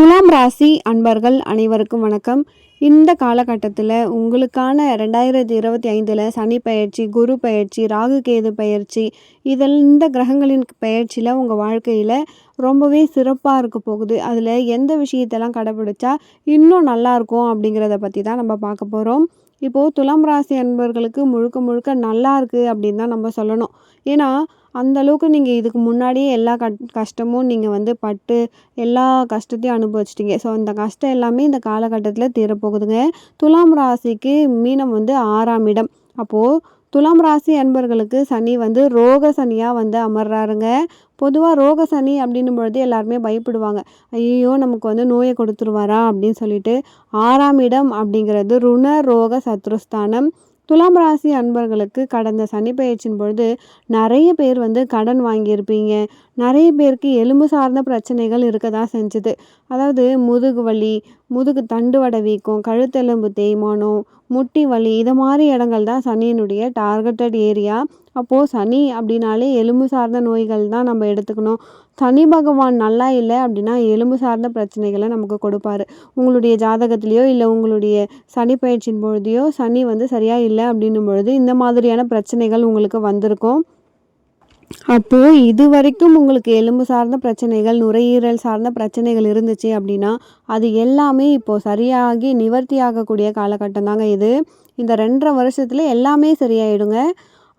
துலாம் ராசி அன்பர்கள் அனைவருக்கும் வணக்கம். இந்த காலகட்டத்தில் உங்களுக்கான ரெண்டாயிரத்தி இருபத்தி ஐந்தில் சனி பயிற்சி குரு பயிற்சி ராகு கேது பயிற்சி இதில் இந்த கிரகங்களின் பயிற்சியில் உங்கள் வாழ்க்கையில் ரொம்பவே சிறப்பாக இருக்க போகுது. அதில் எந்த விஷயத்தெல்லாம் கடைபிடிச்சா இன்னும் நல்லா இருக்கும் அப்படிங்கிறத பற்றி தான் நம்ம பார்க்க போகிறோம் இப்போது துலாம் ராசி அன்பர்களுக்கு முழுக்க முழுக்க நல்லா இருக்குது அப்படின்னு தான் நம்ம சொல்லணும். ஏன்னா அந்த அளவுக்கு நீங்கள் இதுக்கு முன்னாடியே எல்லா கட் கஷ்டமும் நீங்கள் வந்து பட்டு எல்லா கஷ்டத்தையும் அனுபவிச்சிட்டிங்க. ஸோ அந்த கஷ்டம் எல்லாமே இந்த காலகட்டத்தில் தீரப்போகுதுங்க. துலாம் ராசிக்கு மீனம் வந்து ஆறாம் இடம். அப்போது துலாம் ராசி அன்பர்களுக்கு சனி வந்து ரோக சனியாக வந்து அமர்றாருங்க. பொதுவாக ரோக சனி அப்படின்னும் பொழுது எல்லாருமே பயப்படுவாங்க. ஐயோ நமக்கு வந்து நோயை கொடுத்துருவாரா அப்படின்னு சொல்லிட்டு ஆறாம் இடம் அப்படிங்கிறது ருண ரோக சத்ருஸ்தானம். துலாம் ராசி அன்பர்களுக்கு கடந்த சனி பயிற்சியின் பொழுது நிறைய பேர் வந்து கடன் வாங்கியிருப்பீங்க. நிறைய பேருக்கு எலும்பு சார்ந்த பிரச்சனைகள் இருக்க தான் செஞ்சுது. அதாவது முதுகு வலி முதுகு தண்டுவடை வீக்கம் கழுத்தெலும்பு தேய்மானம் முட்டி வலி இது மாதிரி இடங்கள் தான் சனியினுடைய டார்கெட்டட் ஏரியா. அப்போது சனி அப்படின்னாலே எலும்பு சார்ந்த நோய்கள் தான் நம்ம எடுத்துக்கணும். சனி பகவான் நல்லா இல்லை அப்படின்னா எலும்பு சார்ந்த பிரச்சனைகளை நமக்கு கொடுப்பாரு. உங்களுடைய ஜாதகத்திலையோ இல்லை உங்களுடைய சனி பயிற்சியின் பொழுதையோ சனி வந்து சரியாக இல்லை அப்படின்னும் பொழுது இந்த மாதிரியான பிரச்சனைகள் உங்களுக்கு வந்திருக்கும். அப்போது இது வரைக்கும் உங்களுக்கு எலும்பு சார்ந்த பிரச்சனைகள் நுரையீரல் சார்ந்த பிரச்சனைகள் இருந்துச்சு அப்படின்னா அது எல்லாமே இப்போது சரியாகி நிவர்த்தி ஆகக்கூடிய காலகட்டம் தாங்க இது. இந்த ரெண்டரை வருஷத்தில் எல்லாமே சரியாயிடுங்க.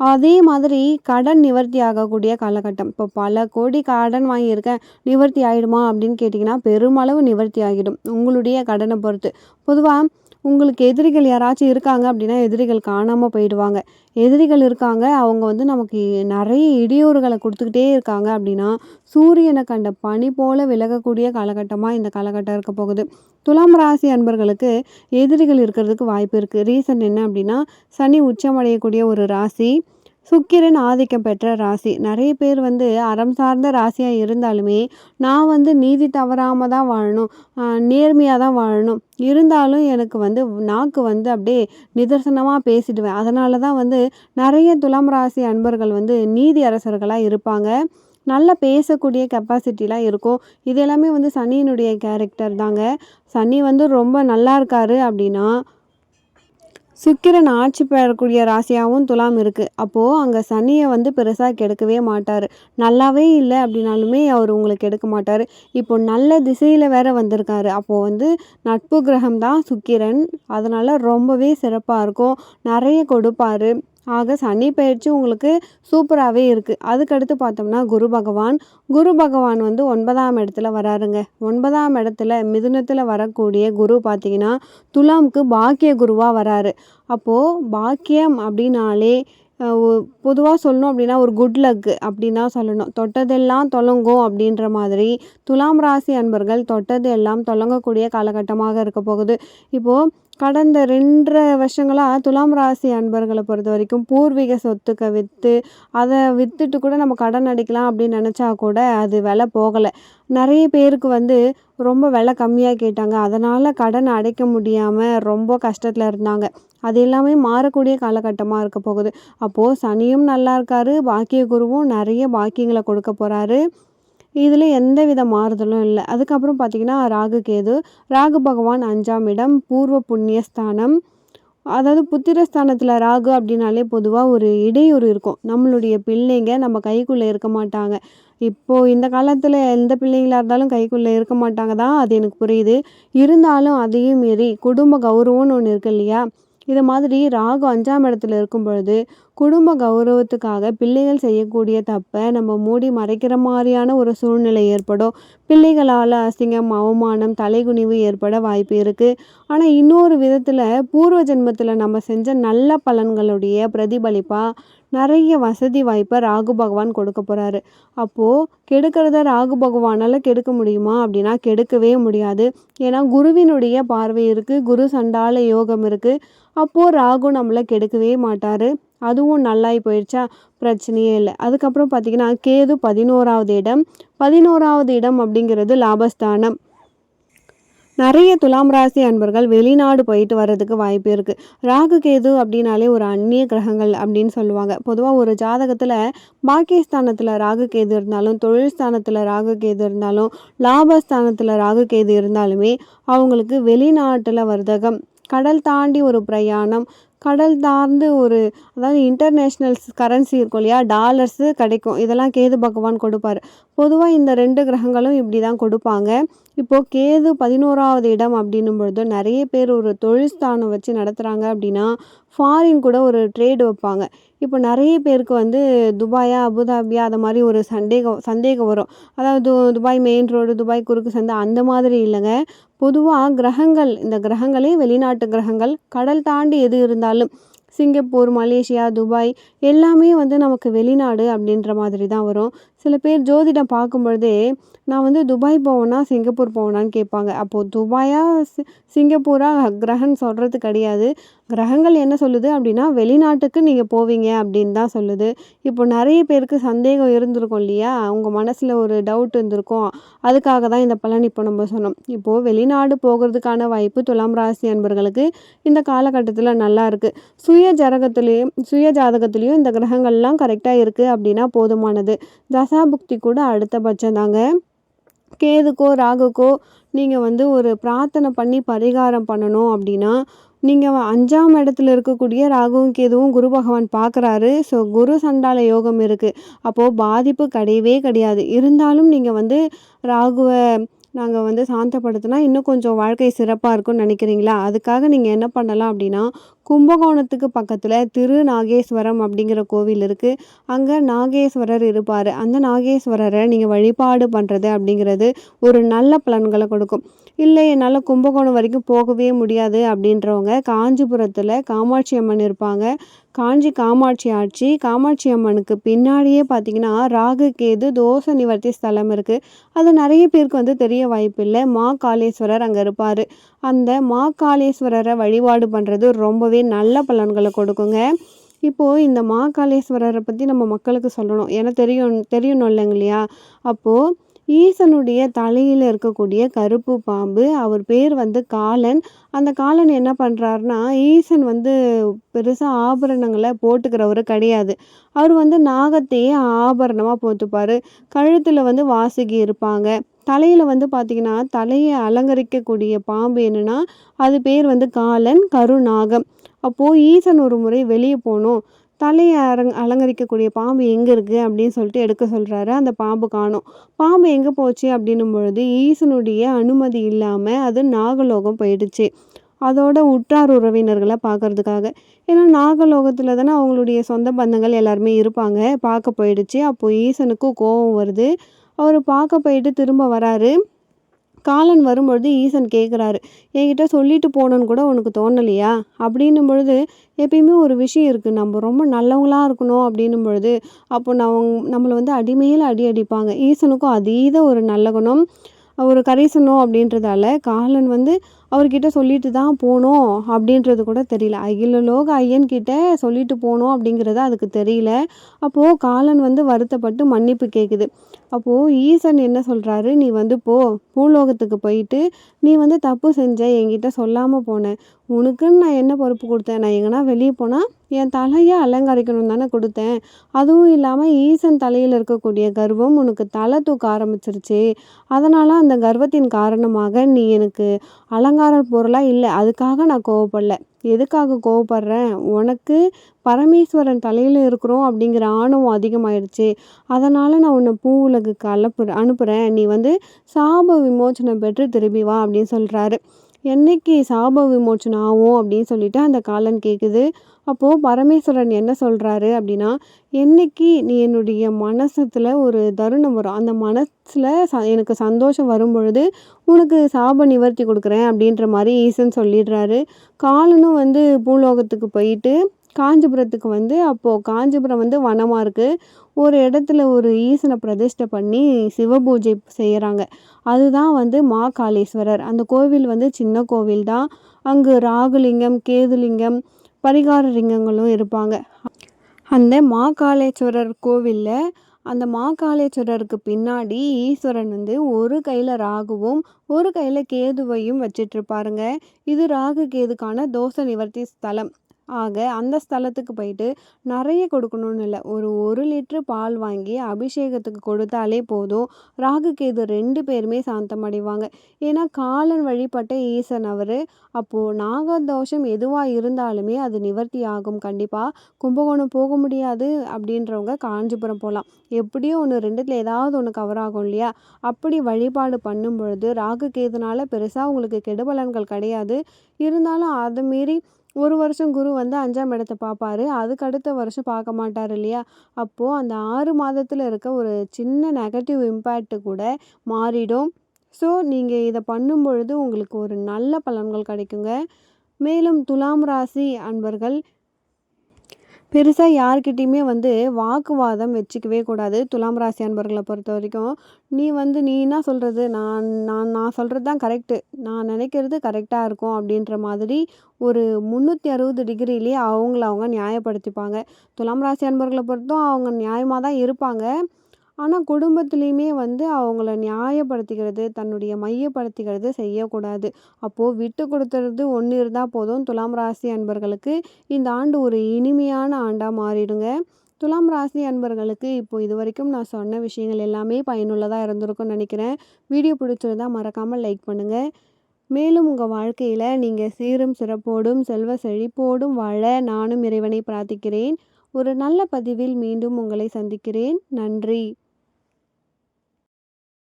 அதே மாதிரி கடன் நிவர்த்தி ஆகக்கூடிய காலகட்டம். இப்போ பல கோடி கடன் வாங்கியிருக்கேன் நிவர்த்தி ஆகிடுமா அப்படின்னு கேட்டிங்கன்னா பெருமளவு நிவர்த்தி ஆகிடும் உங்களுடைய கடனை பொறுத்து. பொதுவாக உங்களுக்கு எதிரிகள் யாராச்சும் இருக்காங்க அப்படின்னா எதிரிகள் காணாமல் போயிடுவாங்க. எதிரிகள் இருக்காங்க அவங்க வந்து நமக்கு நிறைய இடையூறுகளை கொடுத்துக்கிட்டே இருக்காங்க அப்படின்னா சூரியனை கண்ட பனி போல விலகக்கூடிய காலகட்டமாக இந்த காலகட்டம் இருக்க போகுது. துலாம் ராசி அன்பர்களுக்கு எதிரிகள் இருக்கிறதுக்கு வாய்ப்பு இருக்குது ரீசன் என்ன அப்படின்னா சனி உச்சமடையக்கூடிய ஒரு ராசி. சுக்கிரன் ஆதிக்கம் பெற்ற ராசி. நிறைய பேர் வந்து அறம் சார்ந்த ராசியாக இருந்தாலுமே நான் வந்து நீதி தவறாமல் தான் வாழணும். நேர்மையாக தான் வாழணும். இருந்தாலும் எனக்கு வந்து நாக்கு வந்து அப்படியே நிதர்சனமாக பேசிடுவேன். அதனால தான் வந்து நிறைய துலாம் ராசி அன்பர்கள் வந்து நீதி அரசர்களாக இருப்பாங்க. நல்லா பேசக்கூடிய கெப்பாசிட்டிலாம் இருக்கும். இது எல்லாமே வந்து சனியினுடைய கேரக்டர் தாங்க. சனி வந்து ரொம்ப நல்லா இருக்காரு அப்படின்னா சுக்கிரன் ஆட்சி பெறக்கூடிய ராசியாகவும் துலாம் இருக்குது அப்போது அங்கே சனியை வந்து பெருசாக கெடுக்கவே மாட்டார். நல்லாவே இல்லை அப்படின்னாலுமே அவர் உங்களுக்கு எடுக்க மாட்டார். இப்போ நல்ல திசையில் வேற வந்திருக்காரு. அப்போது வந்து நட்பு கிரகம் தான் சுக்கிரன். அதனால் ரொம்பவே சிறப்பாக இருக்கும். நிறைய கொடுப்பாரு. ஆக சனி பயிற்சி உங்களுக்கு சூப்பராகவே இருக்குது அதுக்கடுத்து பார்த்தோம்னா குரு பகவான். குரு பகவான் வந்து ஒன்பதாம் இடத்துல வராருங்க. ஒன்பதாம் இடத்துல மிதுனத்தில் வரக்கூடிய குரு பார்த்திங்கன்னா துலாமுக்கு பாக்கிய குருவாக வராரு. அப்போது பாக்கியம் அப்படின்னாலே பொதுவாக சொல்லணும் அப்படின்னா ஒரு குட் லக் அப்படின்னா தான் சொல்லணும். தொட்டதெல்லாம் தொலங்கும் அப்படின்ற மாதிரி துலாம் ராசி அன்பர்கள் தொட்டது எல்லாம் தொலங்கக்கூடிய காலகட்டமாக இருக்க போகுது. இப்போது கடந்த ரெண்டரை வருஷங்களாக துலாம் ராசி அன்பர்களை பொறுத்த வரைக்கும் பூர்வீக சொத்துக்க விற்று அதை விற்றுட்டு கூட நம்ம கடன் அடிக்கலாம் அப்படின்னு நினச்சா கூட அது விலை போகலை. நிறைய பேருக்கு வந்து ரொம்ப விலை கம்மியாக கேட்டாங்க. அதனால் கடன் அடைக்க முடியாமல் ரொம்ப கஷ்டத்தில் இருந்தாங்க. அது எல்லாமே மாறக்கூடிய காலகட்டமாக இருக்க போகுது. அப்போது சனியும் நல்லா இருக்காரு பாக்கிய குருவும் நிறைய பாக்கியங்களை கொடுக்க போகிறாரு இதில் எந்த வித மாறுதலும் இல்லை. அதுக்கப்புறம் பார்த்திங்கன்னா ராகு கேது ராகு பகவான் அஞ்சாம் இடம் பூர்வ புண்ணியஸ்தானம். அதாவது புத்திரஸ்தானத்தில் ராகு அப்படின்னாலே பொதுவாக ஒரு இடையூறு இருக்கும். நம்மளுடைய பிள்ளைங்க நம்ம கைக்குள்ளே இருக்க மாட்டாங்க. இப்போது இந்த காலத்தில் எந்த பிள்ளைங்களாக இருந்தாலும் கைக்குள்ளே இருக்க மாட்டாங்க தான் அது எனக்கு புரியுது. இருந்தாலும் அதையும் மீறி குடும்ப கௌரவம்னு ஒன்று இருக்கு இல்லையா? இது மாதிரி ராகு அஞ்சாம் இடத்துல இருக்கும் பொழுது குடும்ப கௌரவத்துக்காக பிள்ளைகள் செய்யக்கூடிய தப்பை நம்ம மூடி மறைக்கிற மாதிரியான ஒரு சூழ்நிலை ஏற்படும். பிள்ளைகளால் அசிங்கம் அவமானம் தலைகுனிவு ஏற்பட வாய்ப்பு இருக்குது ஆனால் இன்னொரு விதத்தில் பூர்வ ஜென்மத்தில் நம்ம செஞ்ச நல்ல பலன்களுடைய பிரதிபலிப்பாக நிறைய வசதி வாய்ப்பை ராகு பகவான் கொடுக்க போகிறாரு அப்போது கெடுக்கிறத ராகு பகவானால் கெடுக்க முடியுமா அப்படின்னா கெடுக்கவே முடியாது. ஏன்னா குருவினுடைய பார்வை இருக்குது குரு சண்டால யோகம் இருக்குது அப்போது ராகு நம்மளை கெடுக்கவே மாட்டார். அதுவும் நல்லாய் போயிடுச்சா பிரச்சனையே இல்லை. அதுக்கப்புறம் பார்த்திங்கன்னா கேது பதினோராவது இடம். பதினோராவது இடம் அப்படிங்கிறது லாபஸ்தானம். நிறைய துலாம் ராசி அன்பர்கள் வெளிநாடு போயிட்டு வர்றதுக்கு வாய்ப்பு இருக்குது ராகு கேது அப்படின்னாலே ஒரு அந்நிய கிரகங்கள் அப்படின்னு சொல்லுவாங்க. பொதுவாக ஒரு ஜாதகத்தில் பாக்கியஸ்தானத்தில் ராகு கேது இருந்தாலும் தொழில் ஸ்தானத்தில் ராகு கேது இருந்தாலும் லாபஸ்தானத்தில் ராகு கேது இருந்தாலுமே அவங்களுக்கு வெளிநாட்டில் வர்த்தகம் கடல் தாண்டி ஒரு பிரயாணம் கடல் சார்ந்து ஒரு அதாவது இன்டர்நேஷ்னல் கரன்சி இருக்கும் இல்லையா? டாலர்ஸு கிடைக்கும். இதெல்லாம் கேது பகவான் கொடுப்பார். பொதுவாக இந்த ரெண்டு கிரகங்களும் இப்படி தான் கொடுப்பாங்க. இப்போது கேது பதினோராவது இடம் அப்படின்னும் பொழுது நிறைய பேர் ஒரு தொழில் ஸ்தானம் வச்சு நடத்துகிறாங்க அப்படின்னா ஃபாரின் கூட ஒரு ட்ரேடு வைப்பாங்க. இப்போ நிறைய பேருக்கு வந்து துபாயா அபுதாபியா அது மாதிரி ஒரு சந்தேகம் சந்தேகம் வரும். அதாவது துபாய் மெயின் ரோடு துபாய் குறுக்கு சந்தை அந்த மாதிரி இல்லைங்க. பொதுவாக கிரகங்கள் இந்த கிரகங்களே வெளிநாட்டு கிரகங்கள் கடல் தாண்டி எது இருந்தாலும் சிங்கப்பூர் மலேசியா துபாய் எல்லாமே வந்து நமக்கு வெளிநாடு அப்படின்ற மாதிரி தான் வரும். சில பேர் ஜோதிடம் பார்க்கும் பொழுதே நான் வந்து துபாய் போவேனா சிங்கப்பூர் போவேனான்னு கேட்பாங்க. அப்போது துபாயாக சி சிங்கப்பூராக கிரகன் சொல்கிறது கிடையாது. கிரகங்கள் என்ன சொல்லுது அப்படின்னா வெளிநாட்டுக்கு நீங்கள் போவீங்க அப்படின்னு தான் சொல்லுது. இப்போ நிறைய பேருக்கு சந்தேகம் இருந்திருக்கும் இல்லையா? உங்கள் மனசில் ஒரு டவுட் இருந்திருக்கும். அதுக்காக தான் இந்த பலன் இப்போ நம்ம சொன்னோம். இப்போது வெளிநாடு போகிறதுக்கான வாய்ப்பு துலாம் ராசி அன்பர்களுக்கு இந்த காலகட்டத்தில் நல்லா இருக்குது சுய ஜரகத்துலேயும் சுய ஜாதகத்துலேயும் இந்த கிரகங்கள்லாம் கரெக்டாக இருக்குது அப்படின்னா போதுமானது. தசாபுக்தி கூட அடுத்தபட்சம் தாங்க. கேதுக்கோ ராகுக்கோ நீங்கள் வந்து ஒரு பிரார்த்தனை பண்ணி பரிகாரம் பண்ணணும் அப்படின்னா நீங்கள் அஞ்சாம் இடத்துல இருக்கக்கூடிய ராகுவும் கேதுவும் குரு பகவான் பார்க்குறாரு ஸோ குரு சண்டால யோகம் இருக்குது அப்போது பாதிப்பு கிடையவே கிடையாது. இருந்தாலும் நீங்கள் வந்து ராகுவை நாங்கள் வந்து சாந்தப்படுத்தினா இன்னும் கொஞ்சம் வாழ்க்கை சிறப்பாக இருக்கும்னு நினைக்கிறீங்களா? அதுக்காக நீங்கள் என்ன பண்ணலாம் அப்படின்னா கும்பகோணத்துக்கு பக்கத்தில் திரு நாகேஸ்வரம் அப்படிங்கிற கோவில் இருக்குது அங்கே நாகேஸ்வரர் இருப்பார். அந்த நாகேஸ்வரரை நீங்கள் வழிபாடு பண்ணுறது அப்படிங்கிறது ஒரு நல்ல பலன்களை கொடுக்கும். இல்லை என்னால் கும்பகோணம் வரைக்கும் போகவே முடியாது அப்படின்றவங்க காஞ்சிபுரத்தில் காமாட்சி அம்மன் இருப்பாங்க. காஞ்சி காமாட்சி ஆட்சி காமாட்சி அம்மனுக்கு பின்னாடியே பார்த்தீங்கன்னா ராகு கேது தோசை நிவர்த்தி ஸ்தலம் இருக்குது அது நிறைய பேருக்கு வந்து தெரிய வாய்ப்பு இல்லை. மா காளேஸ்வரர் அங்கே இருப்பார். அந்த மா காளேஸ்வரரை வழிபாடு பண்ணுறது ரொம்பவே நல்ல பலன்களை கொடுக்குங்க. இப்போது இந்த மாகாளேஸ்வரரை பற்றி நம்ம மக்களுக்கு சொல்லணும். ஏன்னா தெரியும் தெரியணும் இல்லைங்க இல்லையா? அப்போது ஈசனுடைய தலையில் இருக்கக்கூடிய கருப்பு பாம்பு அவர் பேர் வந்து காலன். அந்த காலன் என்ன பண்ணுறாருனா ஈசன் வந்து பெருசாக ஆபரணங்களை போட்டுக்கிறவர் கிடையாது. அவர் வந்து நாகத்தையே ஆபரணமாக போட்டுப்பார் கழுத்தில் வந்து வாசுகி இருப்பாங்க. தலையில் வந்து பார்த்திங்கன்னா தலையை அலங்கரிக்கக்கூடிய பாம்பு என்னென்னா அது பேர் வந்து காலன் கருநாகம். அப்போது ஈசன் ஒரு முறை வெளியே போகணும் தலையை அரங் அலங்கரிக்கக்கூடிய பாம்பு எங்கே இருக்குது அப்படின்னு சொல்லிட்டு எடுக்க சொல்கிறாரு அந்த பாம்பு காணும். பாம்பு எங்கே போச்சு அப்படின்னும் பொழுது ஈசனுடைய அனுமதி இல்லாமல் அது நாகலோகம் போயிடுச்சு. அதோட உற்றார் உறவினர்களை பார்க்கறதுக்காக ஏன்னா நாகலோகத்தில் தானே அவங்களுடைய சொந்த பந்தங்கள் எல்லாருமே இருப்பாங்க. பார்க்க போயிடுச்சு. அப்போது ஈசனுக்கும் கோபம் வருது. அவர் பார்க்க போயிட்டு திரும்ப வராரு. காலன் வரும்பொழுது ஈசன் கேட்குறாரு என்கிட்ட சொல்லிட்டு போகணுன்னு கூட உனக்கு தோணலையா? அப்படின்னும் பொழுது எப்பயுமே ஒரு விஷயம் இருக்குது நம்ம ரொம்ப நல்லவங்களாக இருக்கணும். அப்படின்னும் பொழுது அப்போ நான் நம்மளை வந்து அடிமையில் அடி அடிப்பாங்க. ஈசனுக்கும் அதீத ஒரு நல்ல குணம் ஒரு கரிசனம் அப்படின்றதால காலன் வந்து அவர்கிட்ட சொல்லிட்டு தான் போகணும் அப்படின்றது கூட தெரியல. அகில லோக ஐயன்கிட்ட சொல்லிட்டு போகணும் அப்படிங்கிறது அதுக்கு தெரியல. அப்போது காலன் வந்து வருத்தப்பட்டு மன்னிப்பு கேட்குது அப்போது ஈசன் என்ன சொல்கிறாரு நீ வந்து போ. பூலோகத்துக்கு போயிட்டு நீ வந்து தப்பு செஞ்ச என்கிட்ட சொல்லாமல் போனேன் உனக்குன்னு நான் என்ன பொறுப்பு கொடுத்தேன்? நான் எங்கன்னா வெளியே போனால் என் தலையை அலங்கரிக்கணும் தானே கொடுத்தேன். அதுவும் இல்லாமல் ஈசன் தலையில் இருக்கக்கூடிய கர்வம் உனக்கு தலை தூக்க ஆரம்பிச்சிருச்சு. அதனால் அந்த கர்வத்தின் காரணமாக நீ எனக்கு அலங்கார பொருளாக இல்லை அதுக்காக நான் கோவப்படல. எதுக்காக கோவப்படுறேன்? உனக்கு பரமேஸ்வரன் தலையில் இருக்கிறோம் அப்படிங்கிற ஆணவம் அதிகமாயிடுச்சு. அதனால் நான் உன்னை பூ உலகுக்கு அலப்பு அனுப்புகிறேன் நீ வந்து சாப விமோச்சனம் பெற்று திரும்பி வா அப்படின்னு சொல்கிறாரு என்னைக்கு சாப விமோச்சனம் ஆகும் அப்படின்னு சொல்லிட்டு அந்த காலன் கேட்குது அப்போது பரமேஸ்வரன் என்ன சொல்கிறாரு அப்படின்னா என்னைக்கு நீ என்னுடைய மனசத்தில் ஒரு தருணம் வரும் அந்த மனசில் ச எனக்கு சந்தோஷம் வரும் பொழுது உனக்கு சாப நிவர்த்தி கொடுக்குறேன் அப்படின்ற மாதிரி ஈசன் சொல்லிடுறாரு. காலனும் வந்து பூலோகத்துக்கு போயிட்டு காஞ்சிபுரத்துக்கு வந்து அப்போது காஞ்சிபுரம் வந்து வனமாக இருக்குது ஒரு இடத்துல ஒரு ஈசனை பிரதிஷ்டை பண்ணி சிவபூஜை செய்கிறாங்க அதுதான் வந்து மா காளீஸ்வரர். அந்த கோவில் வந்து சின்ன கோவில் தான். அங்கு ராகுலிங்கம் கேதுலிங்கம் பரிகார லிங்கங்களும் இருப்பாங்க. அந்த மாகாளேஸ்வரர் கோவிலில் அந்த மாகாளேஸ்வரருக்கு பின்னாடி ஈஸ்வரன் வந்து ஒரு கையில் ராகுவும் ஒரு கையில் கேதுவையும் வச்சிட்ருப்பாருங்க. இது ராகு கேதுக்கான தோஷ நிவர்த்தி ஸ்தலம். ஆக அந்த ஸ்தலத்துக்கு போயிட்டு நிறைய கொடுக்கணும்னு இல்லை. ஒரு ஒரு லிட்ரு பால் வாங்கி அபிஷேகத்துக்கு கொடுத்தாலே போதும். ராகு கேது ரெண்டு பேருமே சாந்தம் அடைவாங்க. ஏன்னா காலன் வழிபட்ட ஈசன் அவர். அப்போது நாகதோஷம் எதுவாக இருந்தாலுமே அது நிவர்த்தி ஆகும். கண்டிப்பாக கும்பகோணம் போக முடியாது அப்படின்றவங்க காஞ்சிபுரம் போகலாம் எப்படியும் ஒன்று ரெண்டுத்தில் ஏதாவது ஒன்று கவர் ஆகும் இல்லையா? அப்படி வழிபாடு பண்ணும் பொழுது ராகு கேதுனால பெருசாக உங்களுக்கு கெடுபலன்கள் கிடையாது. இருந்தாலும் அதை மீறி ஒரு வருஷம் குரு வந்து அஞ்சாம் இடத்த பார்ப்பாரு. அதுக்கு அடுத்த வருஷம் பார்க்க மாட்டார் இல்லையா? அப்போது அந்த ஆறு மாதத்தில் இருக்க ஒரு சின்ன நெகட்டிவ் இம்பேக்ட்டு கூட மாறிடும். ஸோ நீங்கள் இதை பண்ணும் பொழுது உங்களுக்கு ஒரு நல்ல பலன்கள் கிடைக்குங்க. மேலும் துலாம் ராசி அன்பர்கள் பெருசாக யார்கிட்டையுமே வந்து வாக்குவாதம் வச்சுக்கவே கூடாது. துலாம் ராசி அன்பர்களை பொறுத்த வரைக்கும். நீ வந்து நீ என்ன சொல்கிறது நான் நான் நான் சொல்கிறது தான் கரெக்டு நான் நினைக்கிறது கரெக்டாக இருக்கும் அப்படின்ற மாதிரி ஒரு முந்நூற்றி அறுபது டிகிரிலேயே அவங்கள அவங்க நியாயப்படுத்திப்பாங்க. துலாம் ராசி அன்பர்களை பொறுத்தும் அவங்க நியாயமாக தான் இருப்பாங்க. ஆனால் குடும்பத்துலேயுமே வந்து அவங்கள நியாயப்படுத்திக்கிறது தன்னுடைய மையப்படுத்திக்கிறது செய்யக்கூடாது. அப்போது விட்டு கொடுத்துறது ஒன்று இருந்தால் போதும். துலாம் ராசி அன்பர்களுக்கு இந்த ஆண்டு ஒரு இனிமையான ஆண்டாக மாறிடுங்க. துலாம் ராசி அன்பர்களுக்கு இப்போ இது வரைக்கும் நான் சொன்ன விஷயங்கள் எல்லாமே பயனுள்ளதாக இருந்திருக்கும்னு நினைக்கிறேன். வீடியோ பிடிச்சிருந்தா மறக்காமல் லைக் பண்ணுங்கள் மேலும் உங்கள் வாழ்க்கையில் நீங்கள் சீரும் சிறப்போடும் செல்வ செழிப்போடும் வாழ நானும் இறைவனை பிரார்த்திக்கிறேன். ஒரு நல்ல பதிவில் மீண்டும் உங்களை சந்திக்கிறேன். நன்றி.